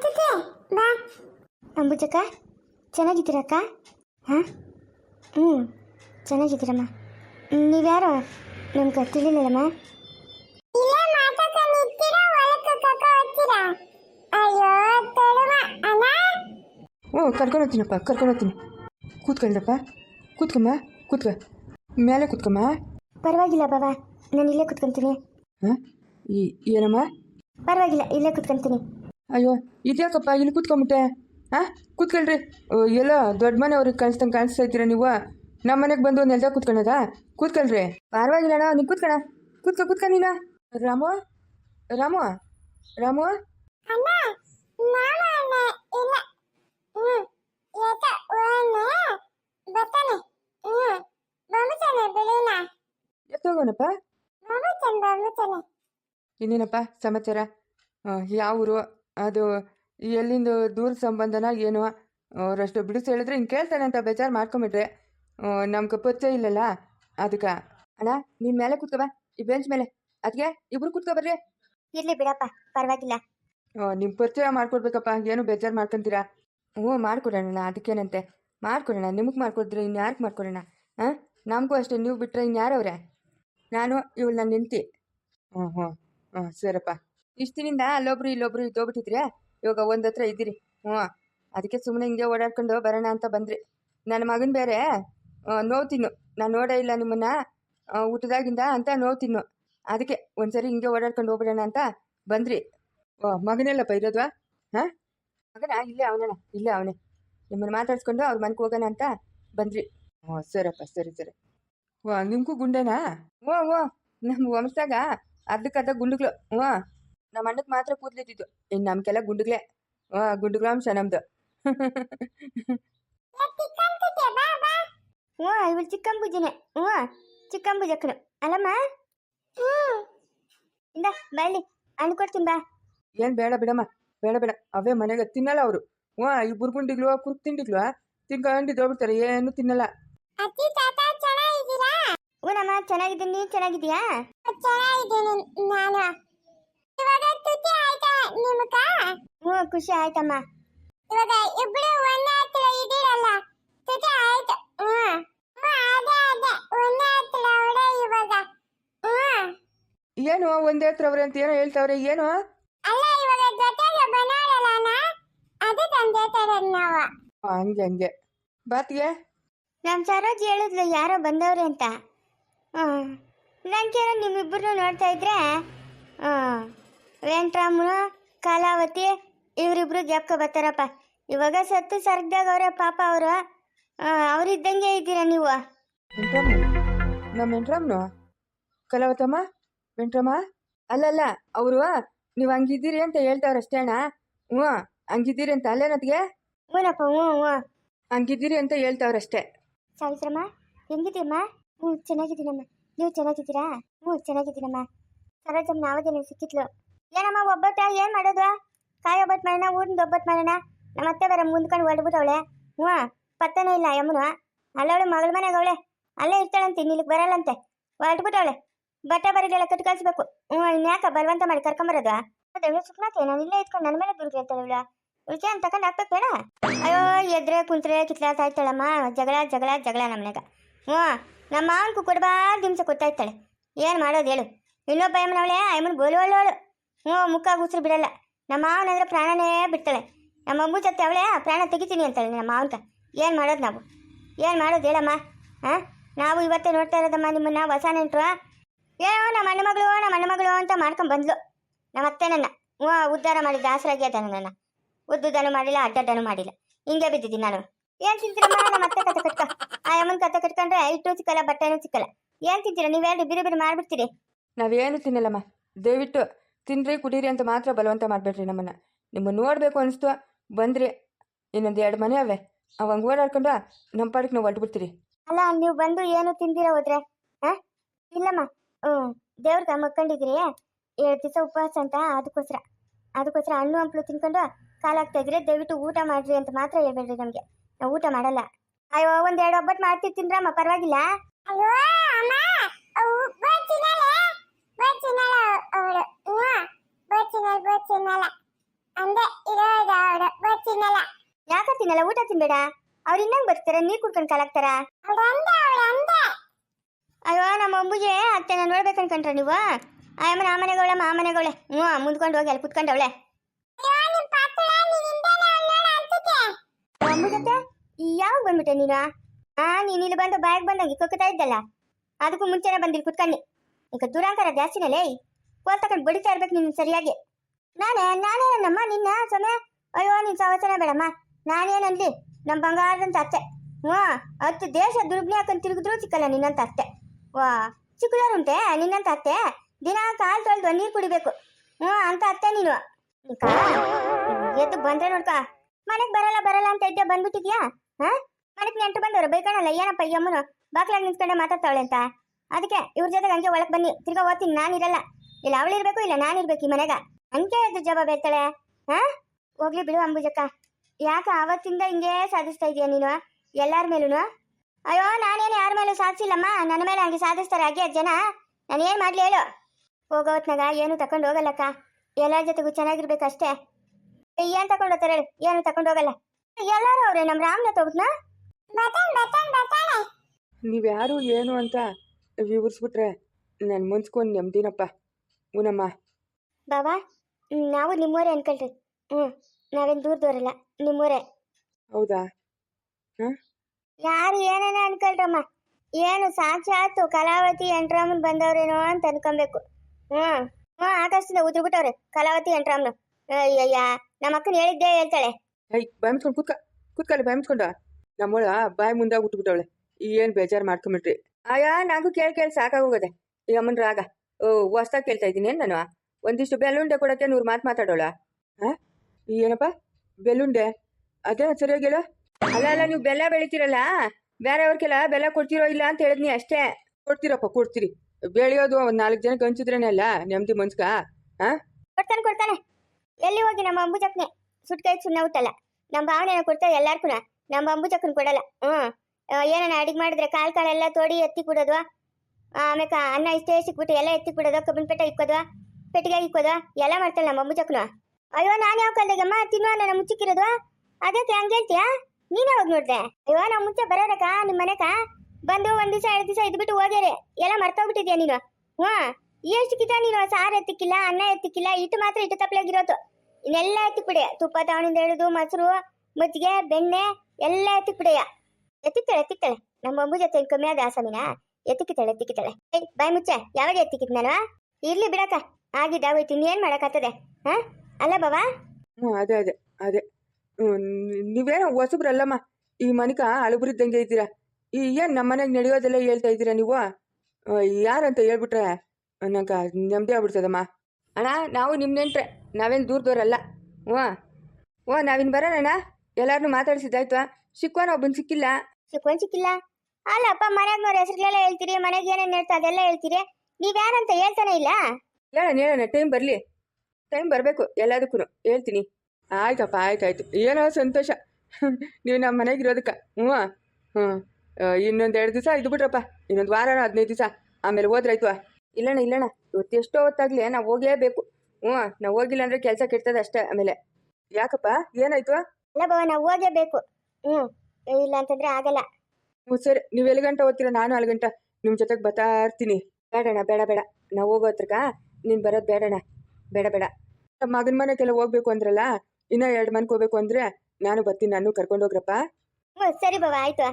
ಅಂಜುತ್ತೆ ಬಾ. ಅಂಬುಜಕ್ಕ ಚೆನ್ನಾಗಿದ್ದೀರಕ್ಕ? ಹಾಂ? ಹ್ಞೂ ಚೆನ್ನಾಗಿದ್ದೀರಮ್ಮ. ನೀವ್ಯಾರೋ? ನಮ್ಗೆ ತಿಳಿಲಿಲ್ಲಮ್ಮ. ಹ್ಞೂ ಕರ್ಕೊಂಡು ಹೋಗ್ತೀನಪ್ಪ ಕರ್ಕೊಂಡು ಹೋಗ್ತೀನಿ. ಕೂತ್ಕೊಳ್ರಪ್ಪ ಕೂತ್ಕಮ್ಮ ಕೂತ್ಕ. ಮೇಲೆ ಕೂತ್ಕಮ್ಮ. ಪರವಾಗಿಲ್ಲ ಬಾಬಾ ನಾನು ಇಲ್ಲೇ ಕೂತ್ಕೊಂತೀನಿ. ಹಾಂ? ಈ ಏನಮ್ಮ? ಪರವಾಗಿಲ್ಲ ಇಲ್ಲೇ ಕುತ್ಕೊಂತೀನಿ. ಅಯ್ಯೋ ಇದ್ಯಾಕಪ್ಪ ಇಲ್ಲಿ ಕೂತ್ಕೊಂಬಿಟ್ಟೆ? ಹಾಂ ಕೂತ್ಕೊಳ್ರಿ. ಎಲ್ಲ ದೊಡ್ಡ ಮನೆಯವ್ರಿಗೆ ಕಾಣಿಸ್ತಂಗೆ ಕಾಣಿಸ್ತಾ ಇದ್ದೀರಾ ನೀವು? ನಮ್ಮ ಮನೆಗೆ ಬಂದು ನೆಲ್ದ ಕೂತ್ಕೊಳ್ಳೋದಾ? ಕೂತ್ಕೊಳ್ರಿ. ಪರವಾಗಿಲ್ಲ ಅಣ್ಣ ನೀನು ಕೂತ್ಕೊಣ. ಕೂತ್ಕೊ ಕೂತ್ಕ ನೀನ. ರಾಮು? ರಾಮು? ರಾಮು? ಎತ್ತೋಗೋಣಪ್ಪ. ಇನ್ನೇನಪ್ಪ ಸಮಾಚಾರ? ಯಾವ ಊರು ಅದು ಎಲ್ಲಿಂದ ದೂರ ಸಂಬಂಧನ ಏನೋ ಅವರಷ್ಟು ಬಿಡಿಸಿ ಹೇಳಿದ್ರೆ ಹಿಂಗೆ ಕೇಳ್ತಾನೆ ಅಂತ ಬೇಜಾರು ಮಾಡ್ಕೊಂಬಿಟ್ರೆ. ನಮ್ಗೆ ಪರಿಚಯ ಇಲ್ಲಲ್ಲ? ಅದಕ್ಕೆ ಅಣ್ಣ ನೀನು ಮೇಲೆ ಕುತ್ಕೋಬ ಈ ಬೆಂಚ್ ಮೇಲೆ. ಅದಕ್ಕೆ ಇಬ್ರು ಕೂತ್ಕೊ ಬರ್ರಿ. ಇರ್ಲಿ ಬಿಡಪ್ಪ ಪರವಾಗಿಲ್ಲ. ನಿಮ್ಮ ಪರಿಚಯ ಮಾಡ್ಕೊಡ್ಬೇಕಪ್ಪ ಏನು ಬೇಜಾರು ಮಾಡ್ಕೊಂತೀರಾ? ಹ್ಞೂ ಮಾಡ್ಕೊಡೋಣ ಅದಕ್ಕೇನಂತೆ ಮಾಡ್ಕೊಡೋಣ ನಿಮಗೆ ಮಾಡ್ಕೊಡಿದ್ರೆ ಇನ್ಯಾರಿಗೆ ಮಾಡ್ಕೊಡೋಣ? ಹಾಂ ನಮಗೂ ಅಷ್ಟೇ ನೀವು ಬಿಟ್ಟರೆ ಇನ್ಯಾರವ್ರೆ ನಾನು ಇವಳು ನನ್ನ ನಿಂತಿ. ಹ್ಞೂ ಹ್ಞೂ ಹ್ಞೂ ಸರಪ್ಪ ಇಷ್ಟಿನಿಂದ ಅಲ್ಲೊಬ್ರು ಇಲ್ಲೊಬ್ರು ಇದ್ದೋಗ್ಬಿಟ್ಟಿದ್ರೆ ಇವಾಗ ಒಂದು ಹತ್ರ ಇದ್ದೀರಿ. ಹ್ಞೂ. ಅದಕ್ಕೆ ಸುಮ್ಮನೆ ಹಿಂಗೆ ಓಡಾಡ್ಕೊಂಡು ಬರೋಣ ಅಂತ ಬಂದ್ರಿ. ನನ್ನ ಮಗನ ಬೇರೆ ನೋವು ತಿನ್ನು. ನಾನು ನೋಡೇ ಇಲ್ಲ ನಿಮ್ಮನ್ನ ಊಟದಾಗಿಂದ ಅಂತ ನೋವು ತಿನ್ನು. ಅದಕ್ಕೆ ಒಂದ್ಸರಿ ಹಿಂಗೆ ಓಡಾಡ್ಕೊಂಡು ಹೋಗ್ಬಿಡೋಣ ಅಂತ ಬಂದ್ರಿ. ಓ, ಮಗನೆಲ್ಲಪ್ಪ ಇರೋದ್ವಾ ಹಾಂ? ಮಗನ? ಇಲ್ಲೇ ಅವನಣ್ಣ ಇಲ್ಲೇ ಅವನೇ. ನಿಮ್ಮನ್ನು ಮಾತಾಡ್ಸ್ಕೊಂಡು ಅವ್ರ ಮನೆಗೆ ಹೋಗೋಣ ಅಂತ ಬಂದ್ರಿ. ಓ, ಸರಪ್ಪ, ಸರಿ ಸರಿ. ಓ, ನಿಮಗೂ ಗುಂಡೆನಾ? ಓ ಓ ನಮ್ಮ ವಂಶದಾಗ ಅರ್ಧಕ್ಕರ್ಧ ಗುಂಡುಗಳು. ಹ್ಞೂ ನಮ್ಮ ಅಣ್ಣಕ್ಕೆ ಮಾತ್ರ ಕೂದ್ಲಿದ್ದಿದ್ದು ಇನ್ನು ನಮ್ಗೆಲ್ಲ ನಮ್ಮದು ಚಿಕ್ಕಂಬುಜೆ ಬಾ ಬಾ. ಹ್ಞೂ ಇವಳು ಚಿಕ್ಕಂಬುಜಿನೇ ಹ್ಞೂ ಚಿಕ್ಕಂಬುಜಕ್ಕನು ಅಲ್ಲಮ್ಮ? ಹ್ಞೂ. ಇಂದ ಬಳ್ಳಿ ಹಣ್ಣು ಕೊಡ್ತೀನಿ ಬಾ. ಏನು ಬೇಡ ಬಿಡಮ್ಮ ಬೇಡ ಬೇಡ. ಅವೇ ಮನೆಗೆ ತಿನ್ನಲ್ಲ ಅವರು. ಹ್ಞೂ ಈ ಬುರ್ಗುಂಡಿಗ್ಲು ಕುರುಕ್ ತಿಂಡಿಗ್ಲು ತಿನ್ಕೊಂಡಿದ್ದು ಹೋಗ್ಬಿಡ್ತಾರೆ. ಏನು ತಿನ್ನಲ್ಲ. ಅಜ್ಜಿ ತಾತ ಚೆನ್ನಾಗಿದ್ದೀರಾ? ನಮ್ಮ ಚೆನ್ನಾಗಿದ್ದೀನಿ. ನೀನು ಚೆನ್ನಾಗಿದ್ದೀಯಾ? ಚೆನ್ನಾಗಿದ್ದೀನಿ ನಾನು. ಇವಾಗ ತುಟಿ ಆಯ್ತಾ? ನಿಮಕ? ಹ್ಞೂ ಖುಷಿ ಆಯ್ತಮ್ಮ. ಇವಾಗ ಇಬ್ರು ಒಂದೇ ಹತ್ರ ಇದೀರಲ್ಲ ತುಟಿ ಆಯ್ತು. ಹ್ಞೂ ಹ್ಞೂ ಅದೇ ಅದೇ. ಒಂದೇ ಹತ್ರ ಅವಳೆ ಇವಾಗ. ಹ್ಞೂ ಏನು ಒಂದೇ ಹತ್ರ ಅವ್ರೆ ಅಂತ ಏನೋ ಹೇಳ್ತಾವ್ರೆ ಏನು? ಅಲ್ಲ ಇವಾಗ ಜೊತೆಗೆ ಬನಾರಲ್ಲ ಅದು ತಂದೆ ಜೊತೆ ನಾವು. ಆ, ಹಂಗೆ ಹಂಗೆ. ಬಾತ್ಗೆ? ನಮ್ಮ ಸರೋಜ್ ಹೇಳಿದ್ಲು ಯಾರೋ ಬಂದವ್ರೆ ಅಂತ. ಹಾಂ ನಂಗೇನೋ ನಿಮ್ಮಿಬ್ಬರನ್ನು ನೋಡ್ತಾ ಇದ್ರೆ ಹಾಂ ವೆಂಕಟರಾಮನು ಕಾಲಾವತಿ ಇವರಿಬ್ರು ಜ್ಞಾಪಕ ಬರ್ತಾರಪ್ಪ. ಇವಾಗ ಸತ್ತು ಸರ್ಗದಾಗ ಅವರ ಪಾಪ ಅವರು ಅವರಿದ್ದಂಗೆ ಇದ್ದೀರಾ ನೀವು? ನಮ್ಮ ವೆಂಕಟರಾಮನು ಕಲಾವತಮ್ಮ ವೆಂಟ್ರಮ್ಮ ಅಲ್ಲಲ್ಲ ಅವರು ನೀವು ಹಂಗಿದ್ದೀರಿ ಅಂತ ಹೇಳ್ತಾವ್ರಷ್ಟೇ ಅಣ್ಣ. ಹ್ಞೂ ಹಂಗಿದ್ದೀರಿ ಅಂತ ಅಲ್ಲೇನತ್ಗೆ ಹ್ಞೂನಪ್ಪ ಹ್ಞೂ ಹ್ಞೂ. ಹಂಗಿದ್ದೀರಿ ಅಂತ ಹೇಳ್ತಾವ್ರಷ್ಟೇ ಸಾವಿತ್ರಮ್ಮ ಹೆಂಗಿದ್ದೀಮ್ಮ ಹ್ಞೂ ಚೆನ್ನಾಗಿದ್ದೀನಮ್ಮ. ನೀವು ಚೆನ್ನಾಗಿದ್ದೀರಾ? ಹ್ಞೂ ಚೆನ್ನಾಗಿದ್ದೀನಮ್ಮ. ಸರೋಜಮ್ಮ ನಾವಾಗೇನೆ ಸಿಕ್ಕಿದ್ಲು. ಏನಮ್ಮ ಒಬ್ಬಟ್ಟ ಏನು ಮಾಡೋದು? ಕಾಯಿ ಒಬ್ಬಟ್ಟು ಮಾಡೋಣ ಊರಿಂದ ಒಬ್ಬಟ್ಟು ಮಾಡೋಣ ನಮ್ಮ ಅತ್ತೆ ಬೇರೆ ಮುಂದ್ಕೊಂಡು ಹೊರಡ್ಬಿಟ್ಟವಳೆ ಹ್ಞೂ, ಪತ್ತನೇ ಇಲ್ಲ ಯಮ್ಮನು ಅಲ್ಲವಳು ಮಗಳ ಮನೆಗೆ ಅವಳೆ. ಅಲ್ಲೇ ಇರ್ತಾಳಂತೆ ಇಲ್ಲಿಗೆ ಬರಲ್ಲಂತೆ. ಹೊರಟ್ಬಿಟ್ಟವಳೆ. ಬಟ್ಟೆ ಬರಿಗೆಲ್ಲ ಕಟ್ಟು ಕಳಿಸ್ಬೇಕು. ಹ್ಞೂ ಇನ್ಯಾಕ ಬಲವಂತ ಮಾಡಿ ಕರ್ಕೊಂಬರೋದು? ಇವಳು ಸುಖನಾಥೆ ನಾನು ಇಲ್ಲೇ ಇಟ್ಕೊಂಡು ನನ್ನ ಮೇಲೆ ದುರ್ಗಿ ಅಂತ ಇವಳಿಗೆ ಅಂತ ತಕೊಂಡು ಹಾಕ್ಬೇಕು ಬೇಡ? ಅಯ್ಯೋ, ಎದ್ರೆ, ಕುಂತ್ರೆ, ಕಿತ್ಲಾಡ್ತಾ ಇರ್ತಾಳಮ್ಮ. ಜಗಳ ಜಗಳ ಜಗಳ ನಮ್ಮನೆಗ ಹ್ಞೂ ನಮ್ಮ ಮಾವನ್ಕು ಕೊಡಬಾರ್ದು ಹಿಂಸೆ ಕೊಡ್ತಾ ಏನು ಮಾಡೋದು ಹೇಳು. ಇನ್ನೊಬ್ಬ ಯಮ್ಮನವಳೆ ಅಯ್ಯಮ್ಮನ ಬೋಲು ಗೋಲುವಳ್ಳವಳು ಹ್ಞೂ, ಮುಖ ಉಸಿರು ಬಿಡಲ್ಲ. ನಮ್ಮ ಮಾವನಂದ್ರೆ ಪ್ರಾಣನೇ ಬಿಡ್ತಾಳೆ. ನಮ್ಮ ಅಮ್ಮು ಜೊತೆ ಅವಳೆ ಪ್ರಾಣ ತೆಗಿತೀನಿ ಅಂತಾಳೆ ನಮ್ಮ ಮಾವನ್ಕ ಏನು ಮಾಡೋದು ನಾವು? ಏನು ಮಾಡೋದು ಹೇಳಮ್ಮ? ಹಾಂ? ನಾವು ಇವತ್ತೇ ನೋಡ್ತಾ ಇರೋದಮ್ಮ ನಿಮ್ಮನ್ನ ಹೊಸ ನೆಂಟ್ರು. ಏನೋ ನಮ್ಮ ಅಣ್ಣ ನಮ್ಮ ಅಣ್ಣ ಮಗಳು ಅಂತ ಮಾಡ್ಕೊಂಡು ಬಂದ್ಲು. ನಮ್ಮ ಅತ್ತೆ ನನ್ನ ಉದ್ಧಾರ ಮಾಡಿದ್ದ ಆಸರಾಗಿ ಅದನ್ನು ನನ್ನ ಉದ್ದುದನು ಮಾಡಿಲ್ಲ ಅಡ್ಡಡ್ಡನು ಮಾಡಿಲ್ಲ. ಹಿಂಗೆ ಬಿದ್ದಿದ್ದೀನಿ ನಾನು. ಏನ್ ತಿಂತೀರಮ್ಮ? ನಮ್ಮ ಅತ್ತೆ ಕತೆ ಕಟ್ಕ. ಆ ಅಮ್ಮನ ಕತೆ ಕಟ್ಕೊಂಡ್ರೆ ಇಟ್ಟು ಸಿಕ್ಕಲ್ಲ, ಬಟ್ಟೆನೂ ಸಿಕ್ಕಲ್ಲ. ಏನು ತಿಂತೀರ? ನೀವೇನು ಬಿರು ಬಿರಿ ಮಾಡಿಬಿಡ್ತೀರಿ. ನಾವೇನು ತಿನ್ನಲ್ಲಮ್ಮ. ದಯವಿಟ್ಟು ತಿನ್ರಿ ಕುಡೀರಿ ಅಂತ ಮಾತ್ರ ಬಲವಂತ ಮಾಡಬೇಡ್ರಿ ನಮ್ಮನ್ನು. ನಿಮ್ಮನ್ನು ನೋಡಬೇಕು ಅನಿಸ್ತು ಬಂದ್ರಿ. ಇನ್ನೊಂದು ಎರಡು ಮನೆ ಅವೆ. ಅವು ಹಂಗೆ ಓಡಾಡ್ಕೊಂಡು ನಮ್ಮ ಪಾಡಕ್ಕೆ ನಾವು ಹೊರಟ್ಬಿಡ್ತೀರಿ. ಅಲ್ಲ ನೀವು ಬಂದು ಏನು ತಿಂದಿರ ಹೋದ್ರೆ? ಹಾ ಇಲ್ಲಮ್ಮ ಹ್ಞೂ ದೇವ್ರಿಗೆ ಮಕ್ಕಂಡಿದ್ರಿ ಎರಡು ದಿವಸ ಉಪವಾಸ ಅಂತ ಅದಕ್ಕೋಸ್ಕರ ಅದಕ್ಕೋಸ್ಕರ ಹಣ್ಣು ಹಂಪಲು ತಿನ್ಕೊಂಡು ಕಾಲಾಗ್ತಾ ಇದ್ರೆ ದಯವಿಟ್ಟು ಊಟ ಮಾಡ್ರಿ ಅಂತ ಮಾತ್ರ ಹೇಳ್ಬೇಡ್ರಿ ನಮಗೆ. ನಾವು ಊಟ ಮಾಡಲ್ಲ. ಅಯ್ಯೋ ಒಂದೆರಡು ಒಬ್ಬಟ್ಟು ಮಾಡ್ತಿ ತಿನ್ರಮ್ಮ ಪರವಾಗಿಲ್ಲ. ಅಮ್ಮ ಅವಳು ಅಂದೆ ಇರೋದ ತಿನ್ನಲ್ಲ. ಯಾಕ ತಿನ್ನಲ್ಲ? ಊಟ ತಿನ್ಬೇಡ. ಅವ್ರು ಇನ್ನಂಗ್ ಬರ್ತಾರ ನೀರ್ ಕುಡ್ಕೊಂಡ್ ಕಾಲಾಕ್ತಾರ ಅಯ್ಯೋ ನಮ್ಮ ಅಂಬುಗೆ ಅತ್ತೆ ನಾನು ನೋಡ್ಬೇಕು ಅನ್ಕೊಂಡ್ರ ನೀವು ಆಯಮ್ಮನ ಆಮನೆಗೌಳೆ ಮಾಮನೆಗೌಳೆ ಹ್ಞೂ ಮುಂದ್ಕೊಂಡು ಹೋಗಿ ಅಲ್ಲಿ ಕುತ್ಕೊಂಡವಳೆ ಅಂಬು ಜೊತೆ? ಯಾವಾಗ ಬಂದ್ಬಿಟ್ಟೆ ನೀನು? ಆ ನೀನು ಇಲ್ಲಿ ಬಂದು ಬಾಯಿಗೆ ಬಂದಂಗೆ ಕೊಕ್ಕತಾ ಇದ್ದಲ್ಲ? ಅದಕ್ಕೂ ಮುಂಚೆನೆ ಬಂದಿರಿ ಕುತ್ಕೊಂಡಿ. ಈಗ ದುರಾಂಕಾರ ಜಾಸ್ತಿನಲ್ಲೇ? ಕೋಲ್ ತಗೊಂಡು ಬಡಿತಾ ಇರ್ಬೇಕು ನೀನು ಸರಿಯಾಗಿ. ನಾನೇ ನಾನೇನಮ್ಮ, ನಿನ್ನ ಸಮಯ. ಅಯ್ಯೋ, ನೀನ್ ಸವಚನ ಬೇಡಮ್ಮ. ನಾನೇನನ್ಲಿ ನಮ್ಮ ಬಂಗಾರದಂತ ಅತ್ತೆ. ಹ್ಞೂ, ಹತ್ತು ದೇಶ ದುರ್ಬಿಣಿ ಹಾಕೊಂಡು ತಿರುಗಿದ್ರು ಸಿಕ್ಕಲ್ಲ ನಿನ್ನಂತ ಅತ್ತೆ. ವಾ ಚಿಕ್ಕದಾರುಂಟೆ ನಿನ್ನಂತ ಅತ್ತೆ. ದಿನ ಕಾಲು ತೊಳೆದು ನೀರು ಕುಡಿಬೇಕು. ಹ್ಞೂ, ಅಂತ ಅತ್ತೆ ನೀನು. ಎದ್ದು ಬಂದ್ರೆ ನೋಡ್ಕ. ಮನೆಗೆ ಬರಲ್ಲ ಬರಲ್ಲ ಅಂತ ಇದ್ದೆ, ಬಂದ್ಬಿಟ್ಟಿದ್ಯಾ? ಹಾ? ಮನೆಗೆ ನೆಂಟು ಬಂದವರು ಬೈಕಣಲ್ಲ ಏನಪ್ಪ ಈ ಅಮ್ಮನು? ಬಾಕ್ಲಾಗ ನಿಂತ್ಕೊಂಡೆ ಮಾತಾಡ್ತಾವಳೆ ಅಂತ. ಅದಕ್ಕೆ ಇವ್ರ ಜೊತೆ ಹಂಗೆ ಒಳಗೆ ಬನ್ನಿ. ತಿರ್ಗಾ ಓದ್ತೀನಿ, ನಾನಿರಲ್ಲ. ಇಲ್ಲ, ಅವಳಿರ್ಬೇಕು, ಇಲ್ಲ, ನಾನಿರ್ಬೇಕು ಈ ಮನೆಗ. ಹಂಗೆ ಅದು ಜವಾಬ್ ಹೇಳ್ತಾಳೆ ಹಾ? ಹೋಗ್ಲಿ ಬಿಡು ಅಂಬುಜಕ್ಕ. ಯಾಕ ಅವತ್ತಿಂದ ಹಿಂಗೆ ಸಾಧಿಸ್ತಾ ಇದೀಯ ನೀನು ಎಲ್ಲಾರ ಮೇಲೂ ಅಯ್ಯೋ ನಾನೇನು ಯಾರ ಮೇಲೂ ಸಾಧಿಸಿಲ್ಲಮ್ಮ? ನನ್ನ ಮೇಲೆ ಹಂಗೆ ಸಾಧಿಸ್ತಾರೆ ಹಾಗೆ ಜನ. ನಾನು ಏನು ಮಾಡ್ಲಿ ಹೇಳು. ಹೋಗೋತ್ನಾಗ ಏನು ತಕೊಂಡು ಹೋಗಲ್ಲಕ್ಕ. ಎಲ್ಲರ ಜೊತೆಗೂ ಚೆನ್ನಾಗಿರ್ಬೇಕಷ್ಟೇ ಏನ್ ತಗೊಂಡು ಹೋಗ್ತಾರೆ ಹೇಳು. ಏನು ತಕೊಂಡು ಹೋಗಲ್ಲ. ಎಲ್ಲರೂ ಅವ್ರೆ ನಮ್ಮ ರಾಮ್ನ ತಗೋದ್ನ ನೀವ್ಯಾರು ಏನು ಅಂತ ವಿವರಿಸ್ಬಿಟ್ರೆ ನಾನು ಮುನ್ಸ್ಕೊಂಡು ನೆಮ್ಮದಿನಪ್ಪ ಉನಮ್ಮ. ಬಾಬಾ ನಾವು ನಿಮ್ಮೂರೇ ಅನ್ಕೊಳ್ರಿ ಹ್ಞೂ ನಾವೇನು ದೂರದವರಲ್ಲ ನಿಮ್ಮೂರೇ. ಹೌದಾ? ಹಾಂ? ಯಾರು ಏನೇನ ಅನ್ಕೊಳ್ರಮ್ಮ. ಏನು ಸಾಕ್ಷಾತ್ ಕಲಾವತಿ ಎಂಟ್ರಾಮನ್ ಬಂದವ್ರೇನೋ ಅಂತ ಅನ್ಕೊಬೇಕು. ಹ್ಞೂ ಹ್ಞೂ ಆಕಾಶದಿಂದ ಉದ್ರುಬಿಟ್ಟವ್ರೆ ಕಲಾವತಿ ಎಂಟ್ರಾಮ್ನು ಅಯ್ಯಯ್ಯ ನಮ್ಮ ಅಕ್ಕನ ಹೇಳಿದ್ದೆ ಹೇಳ್ತಾಳೆ. ಐ ಬಾಯ್ ಮುಚ್ಕೊಂಡು ಕೂತ್ಕ ಕೂತ್ಕೊಳ್ಳಿ ಬಾಯ್ ಮುಚ್ಕೊಂಡು ನಮ್ಮಳ ಬಾಯಿ ಮುಂದಾಗ ಉಟ್ಬಿಟ್ಟವಳೆ. ಏನು ಬೇಜಾರು ಮಾಡ್ಕೊಂಬಿಟ್ರಿ. ಆಯಾ ನನಗೂ ಕೇಳಿ ಕೇಳಿ ಸಾಕಾಗೋಗದೆ. ಈ ಅಮ್ಮನ ರಾಗ. ಓ ಹೊಸ್ದಾಗಿ ಕೇಳ್ತಾ ಇದ್ದೀನಿ ಏನು ನಾನು? ಒಂದಿಷ್ಟು ಬೆಲ್ಲುಂಡೆ ಕೊಡಕ್ಕೆ ನೂರು ಮಾತು ಮಾತಾಡೋಳ? ಹಾಂ? ಏನಪ್ಪ? ಬೆಲ್ಲುಂಡೆ? ಅದೇ ಸರಿಯಾಗಿ ಹೇಳು. ಅಲ್ಲ ಅಲ್ಲ ನೀವು ಬೆಲ್ಲ ಬೆಳಿತೀರಲ್ಲ? ಬೇರೆಯವ್ರಿಗೆಲ್ಲ ಬೆಲ್ಲ ಕೊಡ್ತಿರೋ ಇಲ್ಲ ಅಂತ ಹೇಳಿದ್ನಿ ಅಷ್ಟೇ. ಕೊಡ್ತೀರಪ್ಪ ಕೊಡ್ತೀರಿ. ಬೆಳೆಯೋದು ಒಂದ್ ನಾಲ್ಕು ಜನಕ್ಕೆ ಹಂಚಿದ್ರೇನೆ ಅಲ್ಲ ನೆಮ್ಮದಿ ಮನ್ಸ್ಕ? ಹಾಂ? ಕೊಡ್ತಾನೆ ಕೊಡ್ತಾನೆ. ಎಲ್ಲಿ ಹೋಗಿ ನಮ್ಮ ಅಂಬುಜಕ್ಕನೆ ಸುಟ್ಕೈ ಸುಣ್ಣ ಉಟ್ಟಲ್ಲ ನಮ್ಮ ಭಾವನೆನ ಕೊಡ್ತಾರೆ ಎಲ್ಲಾರ್ಗೂ ನಮ್ಮ ಅಂಬುಜಕ್ಕನ್ ಕೊಡಲ್ಲ. ಹ್ಞೂ ಏನನ ಅಡಿಗೆ ಮಾಡಿದ್ರೆ ಕಾಳು ಕಾಳೆಲ್ಲ ತೋಡಿ ಎತ್ತಿ ಕೊಡೋದು ಆಮೇಲೆ ಅನ್ನ ಇಷ್ಟೇ ಸಿಕ್ಬಿಟ್ಟು ಎಲ್ಲ ಎತ್ತಿ ಕೊಡೋದು ಕಬ್ಬಿನ ಪೆಟ್ಟ ಇಕ್ಕೋದು ಪೆಟ್ಟಿಗೆ ಇಕ್ಕೋದು ಎಲ್ಲ ಮಾಡ್ತಾಳೆ ನಮ್ಮ ಅಂಬುಜಕ್ಕನು ಅಯ್ಯೋ, ನಾನು ಯಾವ ಕಾಲದಾಗಮ್ಮ ತಿನ್ನುವ ನನ್ನ ಮುಚ್ಚಿಕ್ಕಿರೋದು ಅದಕ್ಕೆ ಹಂಗೆ ಹೇಳ್ತೀಯಾ? ನೀನೇ ಹೋಗಿ ನೋಡ್ದೆ? ಅಯ್ಯೋ ನಾವು ಮುಂಚೆ ಬರೋದಕ್ಕ ನಿಮ್ಮ ಮನೆಕ? ಬಂದು ಒಂದ್ ದಿವಸ, ಎರಡು ದಿವಸ ಇದ್ಬಿಟ್ಟು ಹೋಗ್ಯಾರೆ. ಎಲ್ಲ ಮರ್ತೋಗ್ಬಿಟ್ಟಿದ್ಯಾ ನೀನು? ಹ್ಞೂ. ಎಷ್ಟು ಕಿತ ನೀನು? ಸಾರು ಎತ್ತಿಕ್ಕಿಲ್ಲ, ಅನ್ನ ಎತ್ತಿಕ್ಕಿಲ್ಲ ಇಟ್ಟು ಮಾತ್ರ ಇಟ್ಟು ತಪ್ಪಲಾಗಿರೋದು ಇನ್ನೆಲ್ಲ ಎತ್ತಿಕ್ಬಿಡೆ. ತುಪ್ಪ ತಗೊಂಡಿಂದ ಹಿಡಿದು ಮೊಸರು, ಮಜ್ಜಿಗೆ, ಬೆಣ್ಣೆ, ಎಲ್ಲ ಎತ್ತಿಕ್ಬಿಡೆಯ ಎತ್ತಿಕ್ತಾಳೆ ಎತ್ತಿಕ್ತಾಳೆ. ನಮ್ಮ ಅಂಬು ಜೊತೆ ಕಮ್ಮಿ ಆದ ಆಸಾಮಿನ? ಎತ್ತಿಕ್ಕಿತಾಳೆ ಎತ್ತಿಕ್ಕಿತಾಳೆ ಏಯ್, ಬಾಯ್ ಮುಚ್ಚೆ. ಯಾವಾಗ ಎತ್ತಿಕ್ಕಿದ್ ನಾನು? ಇರ್ಲಿ ಬಿಡಕ್ಕ. ಆಗಿದ್ದಾಗೋಯ್ತು ಇನ್ನೇನ್ ಮಾಡಕತ್ತದೆ ಹಾ? ಅಲ್ಲ ಬಾವಾ? ಹ್ಞೂ ಅದೇ ಅದೇ ಅದೇ. ನೀವೇನೋ ಹೊಸಬ್ರಲ್ಲಮ್ಮ ಈ ಮನಿಕ ಅಳುಬ್ರಿದ್ದಂಗೆ ಇದ್ದೀರಾ? ಈ ಏನು ನಮ್ಮ ಮನೆಗೆ ನಡೆಯೋದೆಲ್ಲ ಹೇಳ್ತಾ ಇದ್ದೀರಾ ನೀವು? ಯಾರ ಯಾರಂತ ಹೇಳ್ಬಿಟ್ರೆ ನಂಗೆ ನೆಮ್ಮದಿ ಆಗ್ಬಿಡ್ತದಮ್ಮ. ಅಣ್ಣ ನಾವು ನಿಮ್ಮ ನೆಂಟ್ರೆ ನಾವೇನು ದೂರದವ್ರಲ್ಲ. ಹ್ಞೂ ಓ ನಾವಿನ್ ಬರೋಣ ಎಲ್ಲಾರನ್ನೂ ಮಾತಾಡಿಸಿದ್ದಾಯ್ತು? ಸಿಕ್ಕೋನ ಒಬ್ಬನ್ ಸಿಕ್ಕಿಲ್ಲ. ಸಿಕ್ಕೋನ್ ಸಿಕ್ಕಿಲ್ಲ? ಅಲ್ಲಪ್ಪ ಮನೆಯಾಗ್ನವ್ರ ಹೆಸರುಗಳೆಲ್ಲ ಹೇಳ್ತೀರಿ ಮನೆಗೆ ಏನೇನು ಹೇಳ್ತಾ ಅದೆಲ್ಲ ಹೇಳ್ತೀರಿ. ನೀವ್ಯಾರಂತ ಹೇಳ್ತಾನೆ ಇಲ್ಲ? ಹೇಳೋಣ ಹೇಳೋಣ ಟೈಮ್ ಬರಲಿ. ಟೈಮ್ ಬರಬೇಕು ಎಲ್ಲದಕ್ಕೂ ಹೇಳ್ತೀನಿ. ಆಯ್ತಪ್ಪ ಆಯ್ತಾಯ್ತು. ಏನೋ ಸಂತೋಷ. ನೀವು ನಮ್ಮ ಮನೆಗೆ ಇರೋದಕ್ಕೆ. ಹ್ಞೂ. ಹ್ಞೂ. ಇನ್ನೊಂದು ಎರಡು ದಿವಸ ಇದು ಬಿಟ್ರಪ್ಪ. ಇನ್ನೊಂದು ವಾರ ಹದಿನೈದು ದಿವಸ. ಆಮೇಲೆ ಹೋದ್ರಾಯ್ತು. ಇಲ್ಲಣ್ಣ ಇಲ್ಲಣ್ಣ ಇವತ್ತು ಎಷ್ಟೋ ಹೊತ್ತಾಗಲಿ ನಾವು ಹೋಗೇಬೇಕು ಹ್ಞೂ. ನಾವು ಹೋಗಿಲ್ಲ ಅಂದರೆ ಕೆಲಸ ಕೆಡ್ತದೆ ಅಷ್ಟೇ ಆಮೇಲೆ. ಯಾಕಪ್ಪ? ಏನಾಯ್ತು? ಅಲ್ಲ ಬಾವ ನಾವು ಹೋಗೇಬೇಕು ಹ್ಞೂ. ಇಲ್ಲ ಅಂತಂದ್ರೆ ಆಗಲ್ಲ. ಹ್ಞೂ ಸರಿ. ನೀವು ಎಲ್ಲಿ ಗಂಟೆ ಓದ್ತೀರಾ? ನಾನು ಅಲ್ಲಿ ಗಂಟೆ. ನಿಮ್ಮ ಜೊತೆಗೆ ಬರ್ತಾ ಇರ್ತೀನಿ. ಬೇಡಣ್ಣ ಬೇಡ ಬೇಡ. ನಾವು ಹೋಗೋ ಹತ್ರಕ್ಕ ನೀನು ಬರೋದು ಬೇಡಣ ಬೇಡ ಬೇಡ. ನಮ್ಮ ಮಗನ ಮನೆಗೆಲ್ಲ ಹೋಗ್ಬೇಕು ಅಂದ್ರಲ್ಲ, ಇನ್ನೂ ಎರಡು ಮನೆಗೆ ಹೋಗ್ಬೇಕು ಅಂದರೆ ನಾನು ಬರ್ತೀನಿ ನಾನು ಕರ್ಕೊಂಡು ಹೋಗ್ರಪ್ಪ. ಸರಿ ಬಾವ, ಆಯ್ತು.